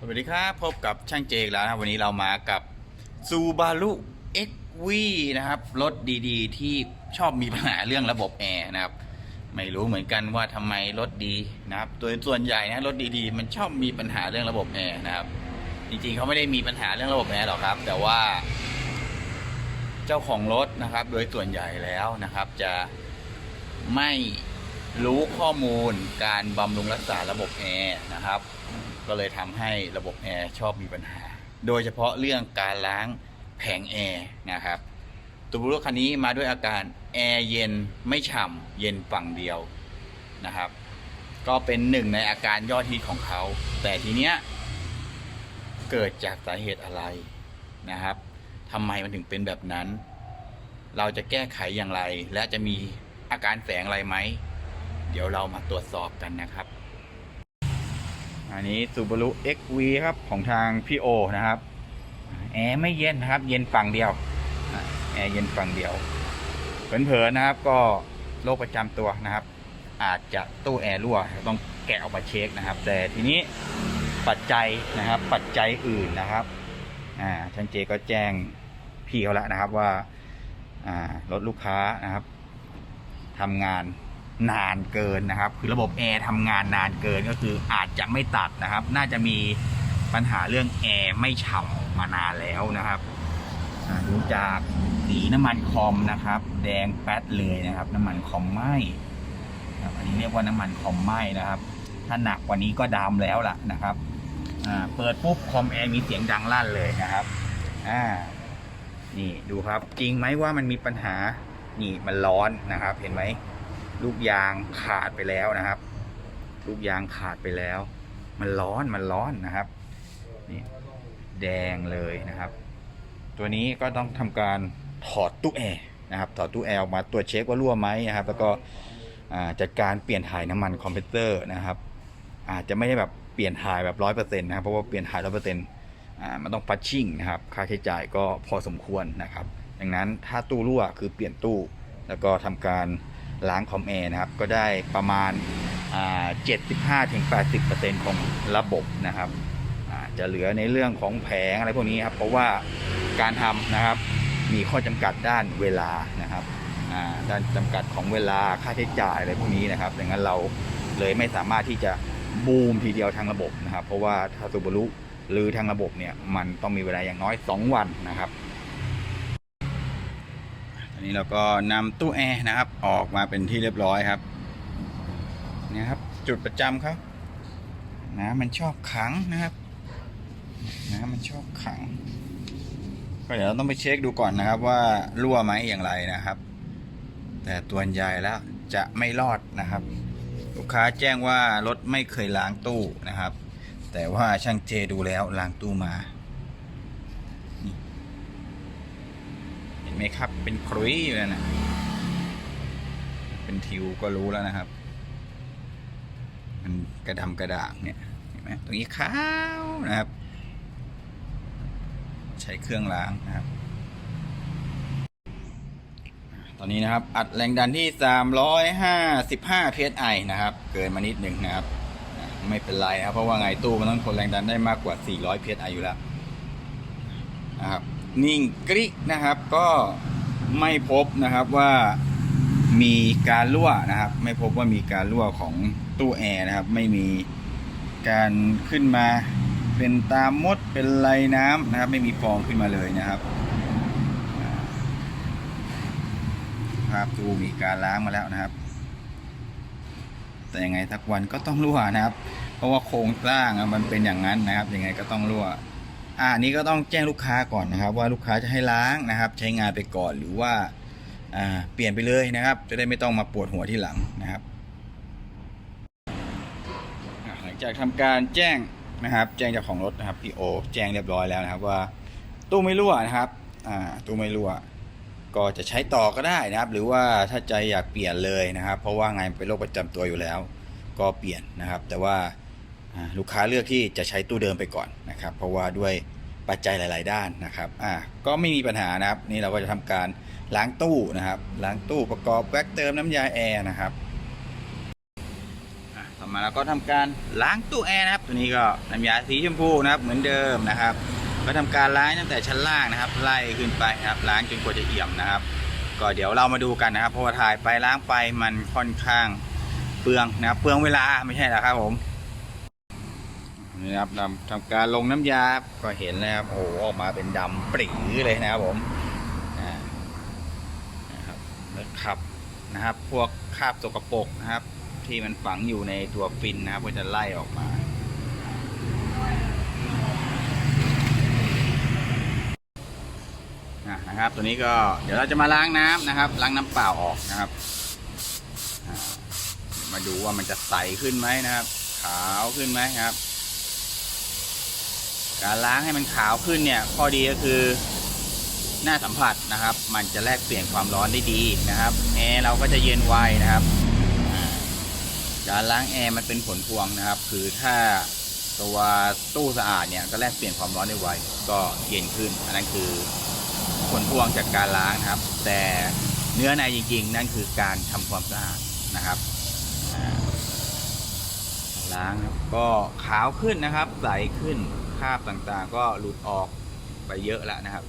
สวัสดีครับพบกับช่างเจกแล้วนะครับวันนี้เรามากับ Subaru XV นะครับรถดีๆ ที่ชอบมีปัญหาเรื่องระบบแอร์นะครับ ไม่รู้เหมือนกันว่าทำไมรถดีนะครับโดยส่วนใหญ่นะรถดีๆ มันชอบมีปัญหาเรื่องระบบแอร์นะครับ จริงๆเขาไม่ได้มีปัญหาเรื่องระบบแอร์หรอกครับ แต่ว่า เจ้าของรถนะครับ โดยส่วนใหญ่แล้วนะครับ จะไม่รู้ข้อมูลการบำรุงรักษาระบบแอร์นะครับ ก็เลยทำให้ระบบแอร์ชอบมีปัญหา โดยเฉพาะเรื่องการล้างแผงแอร์นะครับตัวรถคันนี้มาด้วยอาการแอร์เย็นไม่ฉ่ำเย็นฝั่งเดียวนะครับ ก็เป็นหนึ่งในอาการยอดฮิตของเขา แต่ทีเนี้ยเกิดจากสาเหตุอะไรนะครับทำไมมันถึงเป็นแบบนั้น เราจะแก้ไขอย่างไร และจะมีอาการแฝงอะไรไหม เดี๋ยวเรามาตรวจสอบกันนะครับ อันนี้ Subaru XV ครับของทางพี่โอนะครับแอร์ไม่เย็นนะครับ เย็นฝั่งเดียวแอร์เย็นฝั่งเดียวเผลอๆนะครับก็โรคประจำตัวนะครับ อาจจะตู้แอร์รั่วต้องแกะออกมาเช็คนะครับ แต่ทีนี้ปัจจัยนะครับ ปัจจัยอื่นนะครับอ่าช่างเจก็แจ้งพี่เขาแล้วนะครับว่าอ่ารถลูกค้านะครับทำงาน นานเกินนะครับ คือระบบแอร์ทำงานนานเกินก็คืออาจจะไม่ตัดนะครับ น่าจะมีปัญหาเรื่องแอร์ไม่ฉ่ำมานานแล้วนะครับดูจากสีน้ำมันคอมนะครับ แดงแป๊ดเลยนะครับ น้ำมันคอมไหมอันนี้เรียกว่าน้ำมันคอมไหมนะครับ ถ้าหนักกว่านี้ก็ดำแล้วล่ะนะครับเปิดปุ๊บคอมแอร์มีเสียงดังลั่นเลยนะครับอ่านี่ดูครับ จริงไหมว่ามันมีปัญหา นี่มันร้อนนะครับ เห็นไหม ลูกยางขาดไปแล้วนะครับ ลูกยางขาดไปแล้ว มันร้อนมันร้อนนะครับนี่แดงเลยนะครับ ตัวนี้ก็ต้องทำการถอดตู้แอร์นะครับถอดตู้แอร์ออกมาตรวจเช็คว่ารั่วไหมนะครับ แล้วก็จัดการเปลี่ยนถ่ายน้ำมันคอมเพรสเซอร์นะครับ อาจจะไม่ได้แบบเปลี่ยนถ่ายแบบร้อยเปอร์เซ็นต์นะครับเพราะว่าเปลี่ยนถ่ายร้อยเปอร์เซ็นต์มันต้องพัชชิ่งนะครับ ค่าใช้จ่ายก็พอสมควรนะครับ ดังนั้นถ้าตู้รั่วคือเปลี่ยนตู้แล้วก็ทำการ ล้างคอมแอร์นะครับ ก็ได้ประมาณ 75-80%ของระบบนะครับจะเหลือในเรื่องของแผงอะไรพวกนี้ครับ เพราะว่าการทำนะครับมีข้อจำกัดด้านเวลานะครับด้านจำกัดของเวลาค่าใช้จ่ายอะไรพวกนี้นะครับดังนั้นเราเลยไม่สามารถที่จะบูมทีเดียวทางระบบนะครับ เพราะว่าถ้าซูบารุหรือทางระบบเนี่ยมันต้องมีเวลาอย่างน้อย 2 วันนะครับ อนนี้เราก็นำตู้แอร์นะครับ ออกมาเป็นที่เรียบร้อยครับนี่ครับจุดประจำครับน้ำมันชอบขังนะครับน้ำมันชอบขัง ก็เดี๋ยวเราต้องไปเช็คดูก่อนนะครับว่ารั่วไหมอย่างไรนะครับ แต่ตัวใหญ่แล้วจะไม่รอดนะครับ ลูกค้าแจ้งว่ารถไม่เคยล้างตู้นะครับ แต่ว่าช่างเจดูแล้วล้างตู้มา เห็น ไหมครับ เป็นครุยอยู่เลยนะเป็นทิวก็รู้แล้วนะครับ มันกระดำกระด่างเนี่ยเห็นไหมตรงนี้ขาวนะครับ ใช้เครื่องล้างนะครับ ตอนนี้นะครับ อัดแรงดันที่ 355 psi นะครับ เกินมานิดหนึ่งนะครับ ไม่เป็นไรครับ เพราะว่าไงตู้มันต้องทนแรงดันได้มากกว่า 400 psi อยู่แล้วนะครับ นิ่งกริกนะครับ ก็ไม่พบนะครับว่ามีการรั่วนะครับ ไม่พบว่ามีการรั่วของตู้แอร์นะครับ ไม่มีการขึ้นมาเป็นตามมดเป็นไรน้ำนะครับ ไม่มีฟองขึ้นมาเลยนะครับภาพตู้มีการล้างมาแล้วนะครับ แต่ยังไงสักวันก็ต้องรั่วนะครับ เพราะว่าโครงสร้างมันเป็นอย่างนั้นนะครับ ยังไงก็ต้องรั่ว อ่าอันนี้ก็ต้องแจ้งลูกค้าก่อนนะครับ ว่าลูกค้าจะให้ล้างนะครับ ใช้งานไปก่อนหรือว่าอ่าเปลี่ยนไปเลยนะครับ จะได้ไม่ต้องมาปวดหัวที่หลังนะครับหลังจากทำการแจ้งนะครับ แจ้งเจ้าของรถนะครับพี่โอแจ้งเรียบร้อยแล้วนะครับ ว่าตู้ไม่รั่วนะครับอ่าตู้ไม่รั่วก็จะใช้ต่อก็ได้นะครับ หรือว่าถ้าใจอยากเปลี่ยนเลยนะครับ เพราะว่าไงเป็นโรคประจำตัวอยู่แล้ว ก็เปลี่ยนนะครับ แต่ว่า ลูกค้าเลือกที่จะใช้ตู้เดิมไปก่อนนะครับ เพราะว่าด้วยปัจจัยหลาย ๆ ด้านนะครับอ่าก็ไม่มีปัญหานะครับ นี่เราก็จะทำการล้างตู้นะครับล้างตู้ประกอบแว็กเติมน้ำยาแอร์นะครับอะสอมาแล้วก็ทำการล้างตู้แอร์นะครับ ตัวนี้ก็น้ำยาสีชมพูนะครับ เหมือนเดิมนะครับ ก็ทำการล้างตั้งแต่ชั้นล่างนะครับ ไล่ขึ้นไปครับล้างจนกว่าจะเอี่ยมนะครับ ก็เดี๋ยวเรามาดูกันนะครับเพราะว่าถ่ายไปล้างไปมันค่อนข้างเปลืองนะครับเปลืองเวลาไม่ใช่หรอครับผม นี่นะครับทำทำการลงน้ำยาก็เห็นแล้วครับโอ้โหออกมาเป็นดำปรีเลยนะครับผมนะครับขับนะครับ พวกคราบสกปรกนะครับ ที่มันฝังอยู่ในตัวฟินนะครับก็จะไล่ออกมาะนะครับตัวนี้ก็เดี๋ยวเราจะมาล้างน้ำนะครับ ล้างน้ำเปล่าออกนะครับ มาดูว่ามันจะใสขึ้นไหมนะครับ ขาวขึ้นไหมครับ การล้างให้มันขาวขึ้นเนี่ยข้อดีก็คือหน้าสัมผัสนะครับ มันจะแลกเปลี่ยนความร้อนได้ดีนะครับแอร์เราก็จะเย็นไวนะครับการล้างแอร์มันเป็นผลพวงนะครับ คือถ้าตัวตู้สะอาดเนี่ยก็แลกเปลี่ยนความร้อนได้ไวก็เย็นขึ้น อันนั้นคือผลพวงจากการล้างนะครับ แต่เนื้อในจริง ๆ นั่นคือการทำความสะอาดนะครับล้างครับก็ขาวขึ้นนะครับใสขึ้น คราบต่างๆ ก็หลุดออกไปเยอะแล้วนะครับ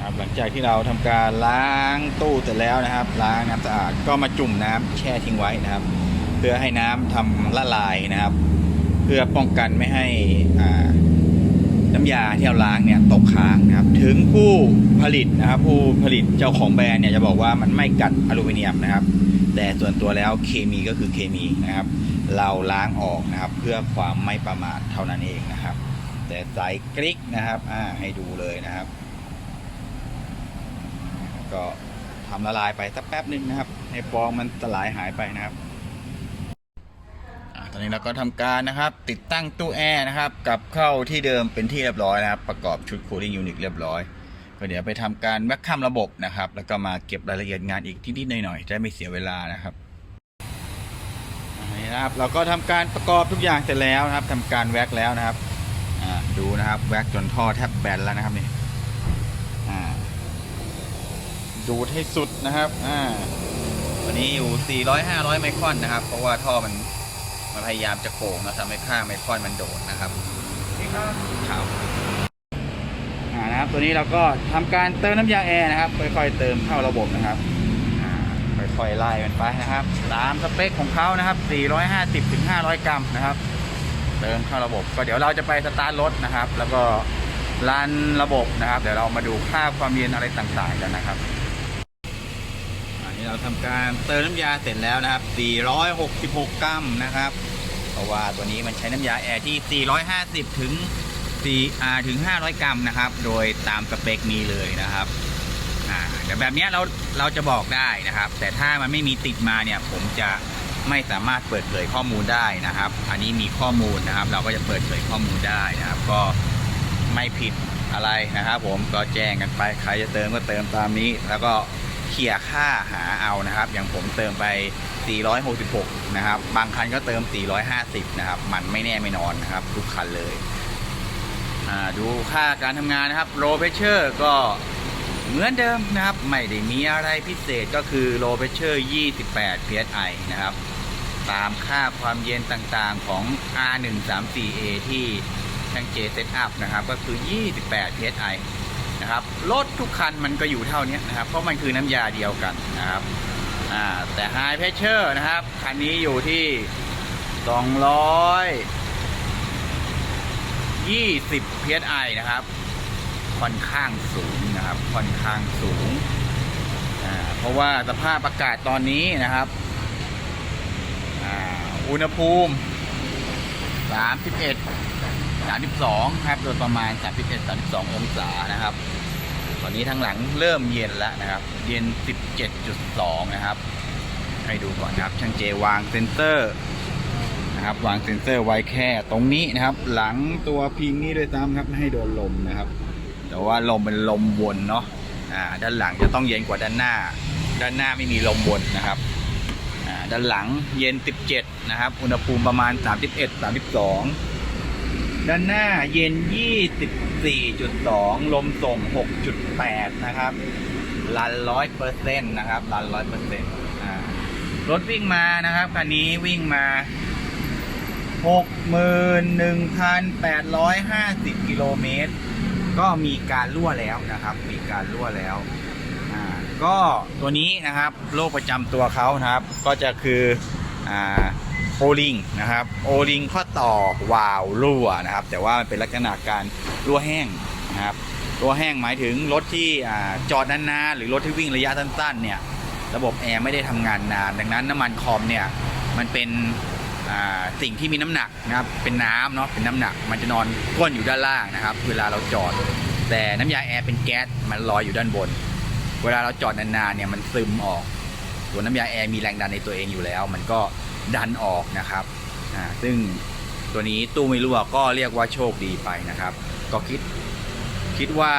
ครับหลังจากที่เราทำการล้างตู้เสร็จแล้วนะครับ ล้างน้ำสะอาดก็มาจุ่มน้ำแช่ทิ้งไว้นะครับ เพื่อให้น้ำทำละลายนะครับ เพื่อป้องกันไม่ให้น้ำยาที่เราล้างเนี่ยตกค้างนะครับ ถึงผู้ผลิตนะครับ ผู้ผลิตเจ้าของแบรนด์เนี่ยจะบอกว่ามันไม่กัดอลูมิเนียมนะครับ แต่ส่วนตัวแล้วเคมีก็คือเคมีนะครับ เราล้างออกนะครับ เพื่อความไม่ประมาทเท่านั้นเองนะครับ แต่ใสกริกนะครับอ่าให้ดูเลยนะครับ ก็ทำละลายไปสักแป๊บนึงนะครับให้ฟองมันสลายหายไปนะครับตอนนี้เราก็ทำการนะครับ ติดตั้งตู้แอร์นะครับกลับเข้าที่เดิมเป็นที่เรียบร้อยนะครับ ประกอบชุด cooling unit เรียบร้อยก็เดี๋ยวไปทำการแว็กคัมระบบนะครับ แล้วก็มาเก็บรายละเอียดงานอีกนิดๆหน่อยๆจะไม่เสียเวลานะครับ นี่นะครับ เราก็ทำการประกอบทุกอย่างเสร็จแล้วนะครับทำการแว็กแล้วนะครับอ่าดูนะครับแว็กจนท่อแทบแบนแล้วนะครับนี่อ่าดูดให้สุดนะครับอ่าวันนี้อยู่ 400 500 ไมครอนนะครับ เพราะว่าท่อมันมันพยายามจะโก่งนะทำให้ข้างไมคอนมันโดดนะครับครับอ่านะครับ ตัวนี้เราก็ทำการเติมน้ำยาแอร์นะครับ ค่อยๆเติมเข้าระบบนะครับอ่า ค่อยไล่มันไปนะครับ ตามสเปคของเขานะครับ 450ถึง500 กรัมนะครับ เติมเข้าระบบ ก็เดี๋ยวเราจะไปสตาร์ทรถนะครับ แล้วก็รันระบบนะครับ เดี๋ยวเรามาดูค่าความเย็นอะไรต่างๆกันนะครับ อันนี้เราทำการเติมน้ำยาเสร็จแล้วนะครับ 466 กรัมนะครับเพราะว่าตัวนี้มันใช้น้ำยาแอร์ที่ 450 ถึง4ถึง 500 กรัมนะครับ โดยตามสเปคนี้เลยนะครับ อ่าแต่แบบนี้เราเราจะบอกได้นะครับ แต่ถ้ามันไม่มีติดมาเนี่ย ผมจะไม่สามารถเปิดเผยข้อมูลได้นะครับ อันนี้มีข้อมูลนะครับ เราก็จะเปิดเผยข้อมูลได้นะครับ ก็ไม่ผิดอะไรนะครับ ผมก็แจ้งกันไปใครจะเติมก็เติมตามนี้ แล้วก็เขี่ยค่าหาเอานะครับ อย่างผมเติมไป 466 นะครับ บางคันก็เติม 450 นะครับ มันไม่แน่ไม่นอนนะครับ ทุกคันเลย ดูค่าการทำงานนะครับ low pressure ก็ เหมือนเดิมนะครับ ไม่ได้มีอะไรพิเศษก็คือ low pressure 28 psi นะครับ ตามค่าความเย็นต่างๆของ R134A ที่ช่างเจเซตอัพนะครับ ก็คือ 28 psi นะครับ รถทุกคันมันก็อยู่เท่านี้นะครับ เพราะมันคือน้ำยาเดียวกันนะครับแต่ High Pressure นะครับ คันนี้อยู่ที่220 psi นะครับ ค่อนข้างสูงนะครับ ค่อนข้างสูง เพราะว่าสภาพอากาศตอนนี้นะครับอุณหภูมิ 31 32ครับ โดยประมาณ 31 32 องศานะครับ ตอนนี้ทั้งหลังเริ่มเย็นแล้วนะครับ เย็น 17.2 นะครับ ให้ดูก่อนนะครับ ช่างเจวางเซนเซอร์นะครับ วางเซนเซอร์ไว้แค่ตรงนี้นะครับ หลังตัวพิงนี่ด้วยซ้ำครับ ไม่ให้โดนลมนะครับ แต่ว่าลมเป็นลมวนเนาะอ่าด้านหลังจะต้องเย็นกว่าด้านหน้า ด้านหน้าไม่มีลมวนนะครับอ่าด้านหลังเย็น 17 นะครับ อุณหภูมิประมาณ 31 32 ด้านหน้าเย็น 24.2 ลมส่ง 6.8 นะครับรัน100%นต์นะครับรัน100%อ่ารถวิ่งมานะครับคันนี้วิ่งมาหกหมื่นหนึ่งพันแปดร้อยห้าสิบกิโลเมตร ก็มีการรั่วแล้วนะครับ มีการรั่วแล้วอ่าก็ตัวนี้นะครับโรคประจำตัวเขานะครับ ก็จะคืออ่าโอลิงนะครับโอลิงข้อต่อวาล์วรั่วนะครับ แต่ว่ามันเป็นลักษณะการรั่วแห้งนะครับรั่วแห้งหมายถึงรถที่อ่าจอดนานๆหรือรถที่วิ่งระยะสั้นๆเนี่ย ระบบแอร์ไม่ได้ทำงานนาน ดังนั้นน้ำมันคอมเนี่ย มันเป็น สิ่งที่มีน้ำหนักนะครับเป็นน้ำเนาะเป็นน้ำหนัก มันจะนอนก้นอยู่ด้านล่างนะครับ เวลาเราจอด แต่น้ำยาแอร์เป็นแก๊สมันลอยอยู่ด้านบน เวลาเราจอดนานๆเนี่ยมันซึมออกตัวน้ำยาแอร์มีแรงดันในตัวเองอยู่แล้ว มันก็ดันออกนะครับอ่าซึ่งตัวนี้ตู้ไม่รั่วก็เรียกว่าโชคดีไปนะครับ ก็คิดคิดว่า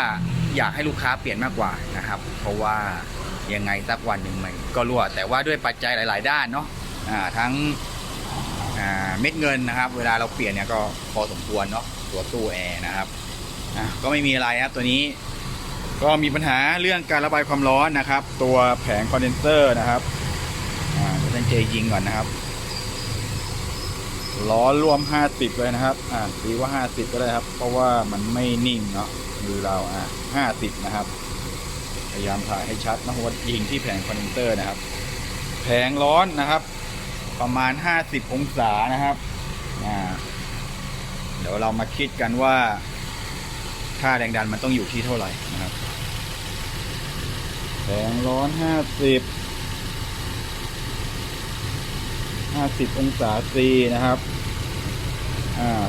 อยากให้ลูกค้าเปลี่ยนมากกว่านะครับ เพราะว่ายังไงสักวันหนึ่งมันก็รั่ว แต่ว่าด้วยปัจจัยหลาย ๆ ด้านเนาะอ่าทั้ง เม็ดเงินนะครับ เวลาเราเปลี่ยนเนี่ยก็พอสมควรเนาะตัวตู้แอร์นะครับก็ไม่มีอะไรครับตัวนี้ก็มีปัญหาเรื่องการระบายความร้อนนะครับ ตัวแผงคอนเดนเซอร์นะครับอ่าเดี๋ยวท่านเจยิงก่อนนะครับ ล้อรวม 50 เลยนะครับ อ่าดีว่า 50 ก็ได้ครับ เพราะว่ามันไม่นิ่งเนาะมือเราอะ50 นะครับ พยายามถ่ายให้ชัดนะว่ายิงที่แผงคอนเดนเซอร์นะครับ แผงร้อนนะครับ ประมาณ 50 องศานะครับเดี๋ยวเรามาคิดกันว่า ค่าแรงดันมันต้องอยู่ที่เท่าไหร่นะครับแรงร้อนห้าสิบห้าสิบองศาซีนะครับ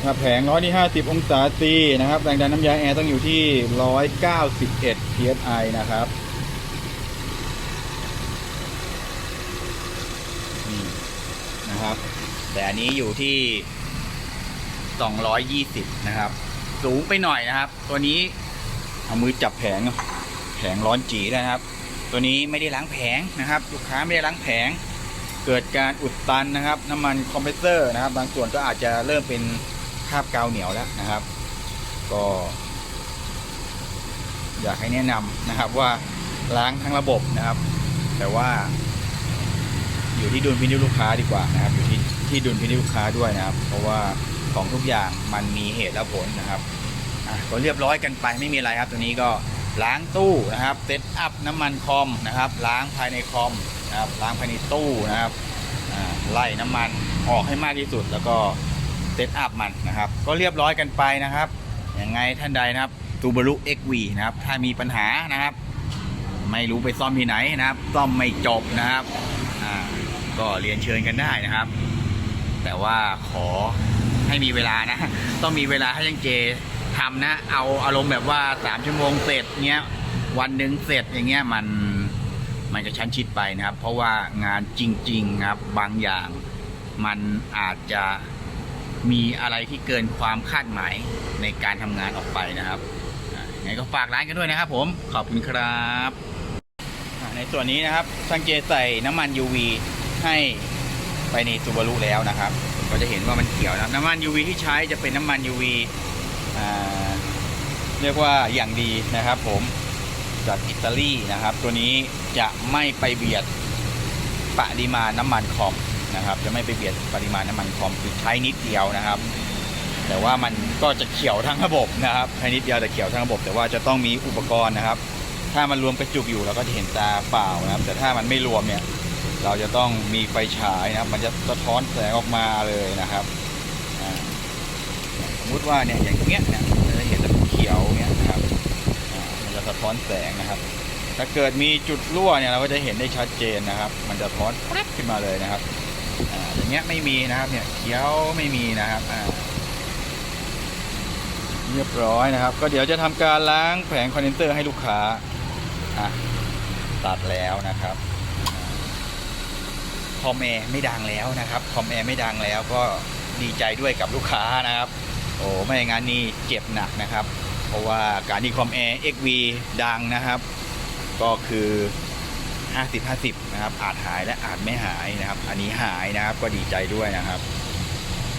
ถ้าแผงร้อนที่ห้าสิบองศาซีนะครับ แรงดันน้ำยาแอร์ต้องอยู่ที่ร้อยเก้าสิบเอ็ด psi นะครับนี่นะครับ แต่อันนี้อยู่ที่สองร้อยยี่สิบนะครับ สูงไปหน่อยนะครับ ตัวนี้เอามือจับแผงแผงร้อนจีนะครับ ตัวนี้ไม่ได้ล้างแผงนะครับ ลูกค้าไม่ได้ล้างแผง เกิดการอุดตันนะครับ น้ำมันคอมเพรสเซอร์นะครับ บางส่วนก็อาจจะเริ่มเป็นคราบกาวเหนียวแล้วนะครับ ก็ อยากให้แนะนำนะครับว่าล้างทั้งระบบนะครับ แต่ว่า อยู่ที่ดุลพินิจลูกค้าดีกว่านะครับอยู่ที่ ที่ดุลพินิจลูกค้าด้วยนะครับ เพราะว่าของทุกอย่างมันมีเหตุและผลนะครับอะก็เรียบร้อยกันไปไม่มีอะไรครับ ตัวนี้ก็ล้างตู้นะครับเซตอัพน้ำมันคอมนะครับ ล้างภายในคอมนะครับล้างภายในตู้นะครับไล่น้ำมันออกให้มากที่สุด แล้วก็เซตอัพมันนะครับ ก็เรียบร้อยกันไปนะครับยังไงท่านใดนะครับตูบารุ XV นะครับ ถ้ามีปัญหานะครับ ไม่รู้ไปซ่อมที่ไหนนะครับ ซ่อมไม่จบนะครับ ก็เรียนเชิญกันได้นะครับ แต่ว่าขอให้มีเวลานะ ต้องมีเวลาให้ยังเจทำนะ เอาอารมณ์แบบว่าสามชั่วโมงเสร็จเงี้ยวันหนึ่งเสร็จอย่างเงี้ยมันมันจะชั้นชิดไปนะครับ เพราะว่างานจริงๆครับบางอย่างมันอาจจะมีอะไรที่เกินความคาดหมายในการทำงานออกไปนะครับไงก็ฝากร้านกันด้วยนะครับผม ขอบคุณครับ ในส่วนนี้นะครับช่างเจใส่น้ำมัน UV ให้ ไปในซูบารุแล้วนะครับ ก็จะเห็นว่ามันเขียวนะน้ำมัน UV ที่ใช้จะเป็นน้ำมัน UV เรียกว่าอย่างดีนะครับ ผมจากอิตาลีนะครับ ตัวนี้จะไม่ไปเบียดปริมาณน้ำมันคอมนะครับ จะไม่ไปเบียดปริมาณน้ำมันคอมคือใช้นิดเดียวนะครับ แต่ว่ามันก็จะเขียวทั้งระบบนะครับใช้นิดเดียวแต่เขียวทั้งระบบ แต่ว่าจะต้องมีอุปกรณ์นะครับ ถ้ามันรวมกระจุกอยู่เราก็จะเห็นตาเปล่านะครับ แต่ถ้ามันไม่รวมเนี่ย เราจะต้องมีไฟฉายนะครับ มันจะสะท้อนแสงออกมาเลยนะครับสมมุติว่าเนี่ยอย่างเงี้ยเนี่ยเราจะเห็นแต่เขียวเงี้ยนะครับมันจะสะท้อนแสงนะครับ ถ้าเกิดมีจุดรั่วเนี่ยเราก็จะเห็นได้ชัดเจนนะครับ มันจะท้อนแป๊บขึ้นมาเลยนะครับอย่างเงี้ยไม่มีนะครับเนี่ยเขียวไม่มีนะครับเรียบร้อยนะครับ ก็เดี๋ยวจะทำการล้างแผงคอนเดนเซอร์ให้ลูกค้าอะตัดแล้วนะครับ คอมแอร์ไม่ดังแล้วนะครับ คอมแอร์ไม่ดังแล้วก็ดีใจด้วยกับลูกค้านะครับ โอ้ไม่อย่างนั้นนี่เจ็บหนักนะครับ เพราะว่าการที่คอมแอร์ XV ดังนะครับ ก็คือ 50 50 นะครับ อาจหายและอาจไม่หายนะครับ อันนี้หายนะครับก็ดีใจด้วยนะครับ